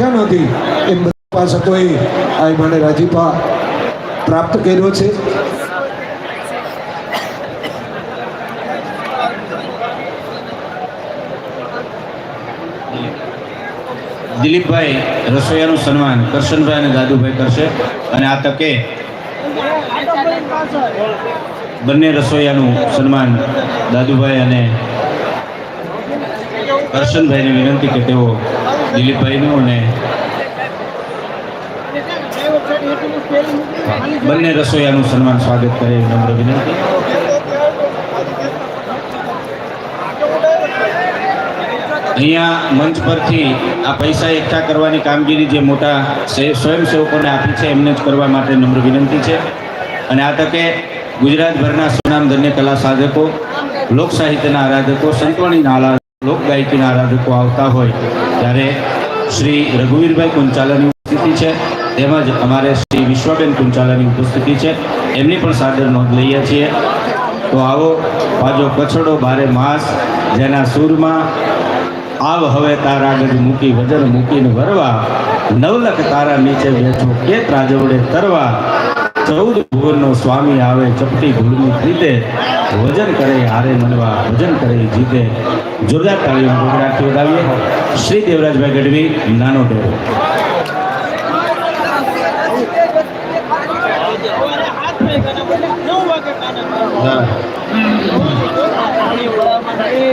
રાખ્યા નથી. એ બધા આ મને રાજીપા પ્રાપ્ત કર્યો છે. દિલીપભાઈ રસોઈયાનું સન્માન કરશનભાઈ અને દાદુભાઈ કરશે. અને આ તકે બંને રસોઈયાનું સન્માન દાદુભાઈ અને કરશનભાઈને વિનંતી કે તેઓ દિલીપભાઈનું બંને રસોઈયાનું સન્માન સ્વાગત કરે નમ્ર વિનંતી. અહીંયા મંચ પરથી આ પૈસા એકઠા કરવાની કામગીરી જે મોટા સ્વયંસેવકોને આપી છે, એમને જ કરવા માટે નમ્ર વિનંતી છે. અને આ તકે ગુજરાતભરના સુનામ ધન્ય કલા સાધકો લોક સાહિત્યના આરાધકો, સંતવાણીના આરાધકો લોક ગાયકીના આરાધકો આવતા હોય ત્યારે શ્રી રઘુવીરભાઈ કુંચાલાની ઉપસ્થિતિ છે. તેમજ અમારે શ્રી વિશ્વાબેન કુંચાલાની ઉપસ્થિતિ છે. એમની પણ સાદર નોંધ લઈએ છીએ. તો આવો પાજો કછડો બારે માસ, જેના સૂરમાં આવ હવે તારા ગજ મૂકી, વજન મૂકીને વરવા નવલખ તારા નીચે બેઠો કે ત્રાજવડે તરવા ચૌદ ભુવનનો સ્વામી આવે, ચપટી ભૂલની જીતે વજન કરે, હારે મનવા ભજન કરે, જીતે. જોરદાર તાળીઓ ગોગરાથી વધાવીએ શ્રી દેવરાજભાઈ ગઢવી, નાનો ડેરો માથી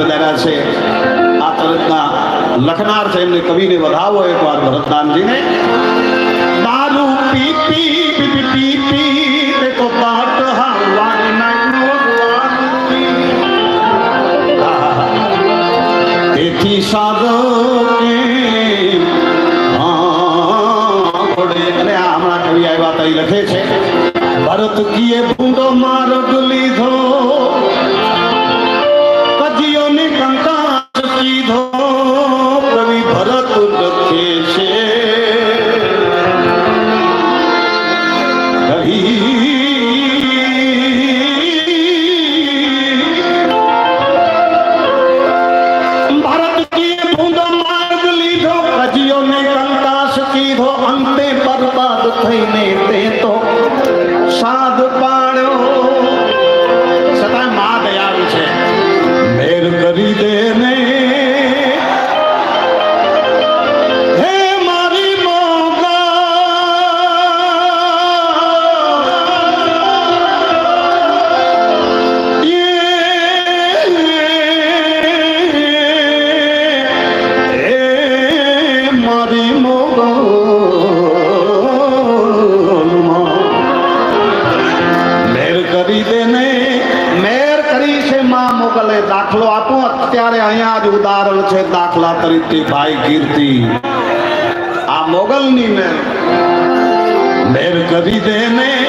વધાર્યા છે. આ તરતના લખનાર છે. એમને કવિને વધાવો એક વાર ભરતનામજીને. દારૂ પી પી પી પી પી તો પાટ હા તેથી સાધો લખે છે. ભરત કીએ ભૂંડો માર્ગ લીધો. कई में ते तो માતરીથી ભાઈ કીર્તિ. આ મોગલની મેર મેર કરી દે મેં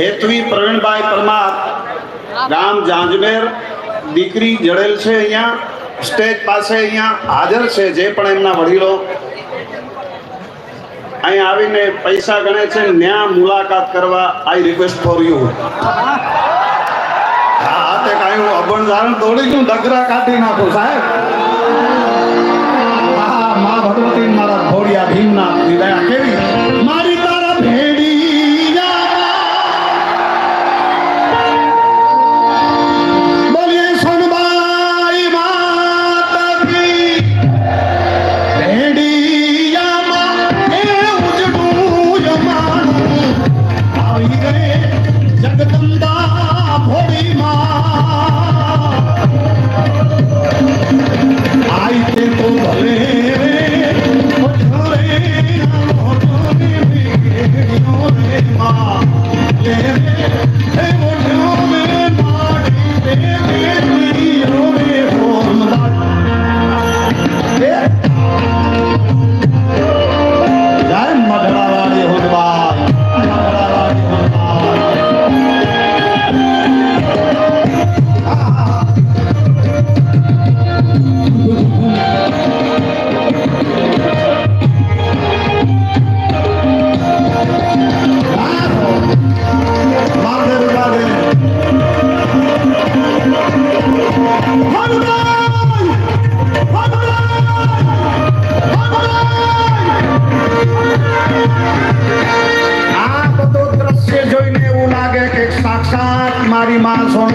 હેતવી પ્રવીણભાઈ પરમાર ગામ જાંજમેર, દીકરી જડેલ છે અહીંયા, સ્ટેજ પાસે અહીંયા હાજર છે જે પણ એમના વડીલો. અહીં આવીને પૈસા ગણે છે, ન્યા મુલાકાત કરવા આઈ રિક્વેસ્ટ ફોર યુ. હા તે કાયું હું અબણ ધારણ દોડી ગયું, ડગરા કાઢી નાખું, સાહેબ.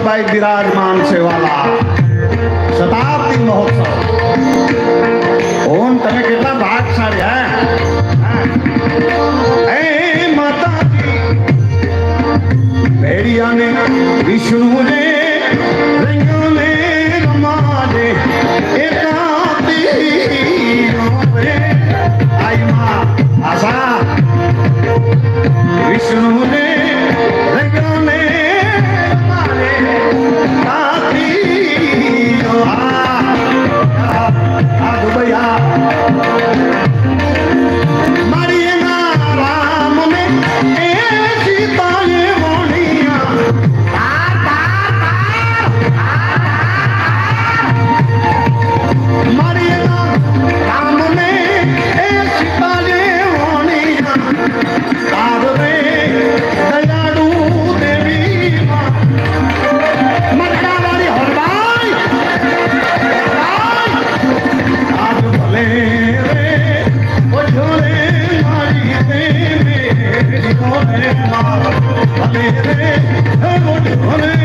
ભાઈ બિરાજમાન છે વાલા શતાબ્દી મહોત્સવ ઓન તમે કેટલા ભાગશાળી હે એ માતાજી ભેડિયાને વિષ્ણુને રંગને રમાડે એકાદી Hallelujah.